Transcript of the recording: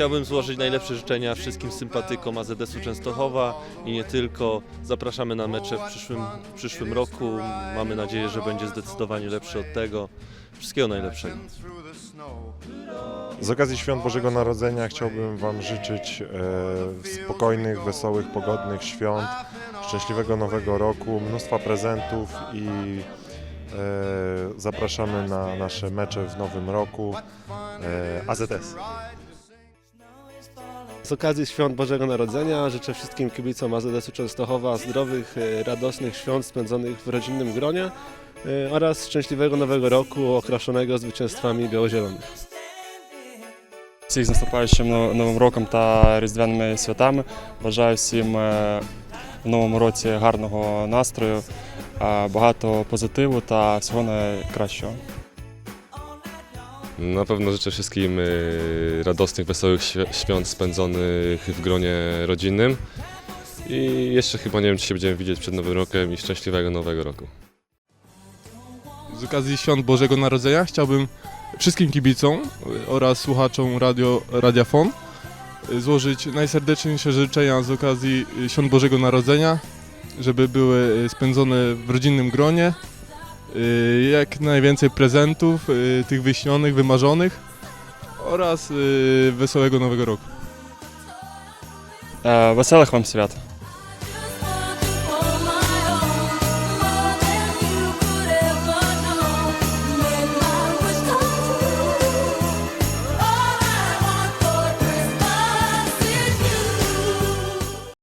Chciałbym złożyć najlepsze życzenia wszystkim sympatykom AZS-u Częstochowa i nie tylko. Zapraszamy na mecze w przyszłym, w przyszłym roku. Mamy nadzieję, że będzie zdecydowanie lepszy od tego. Wszystkiego najlepszego. Z okazji Świąt Bożego Narodzenia chciałbym Wam życzyć e, spokojnych, wesołych, pogodnych świąt, szczęśliwego Nowego Roku, mnóstwa prezentów i e, zapraszamy na nasze mecze w Nowym Roku. E, AZS. Z okazji Świąt Bożego Narodzenia życzę wszystkim kibicom AZS-u Częstochowa zdrowych, e, radosnych świąt spędzonych w rodzinnym gronie e, oraz szczęśliwego Nowego Roku okraszonego zwycięstwami biało-zielonych. Всіх з наступаючим но- Новим роком та Різдвяними святами. Бажаю всім е, в новому році гарного настрою, е, багато позитиву та всього найкращого. Na pewno życzę wszystkim y, radosnych, wesołych świ- świąt spędzonych w gronie rodzinnym. I jeszcze chyba nie wiem, czy się będziemy widzieć przed Nowym Rokiem i szczęśliwego Nowego Roku. Z okazji Świąt Bożego Narodzenia chciałbym wszystkim kibicom oraz słuchaczom radio, Radiafon y, złożyć najserdeczniejsze życzenia z okazji Świąt Bożego Narodzenia, żeby były y, spędzone w rodzinnym gronie, Y, jak najwięcej prezentów, y, tych wyśnionych, wymarzonych oraz y, wesołego nowego roku. E, Wesołych Wam Świat!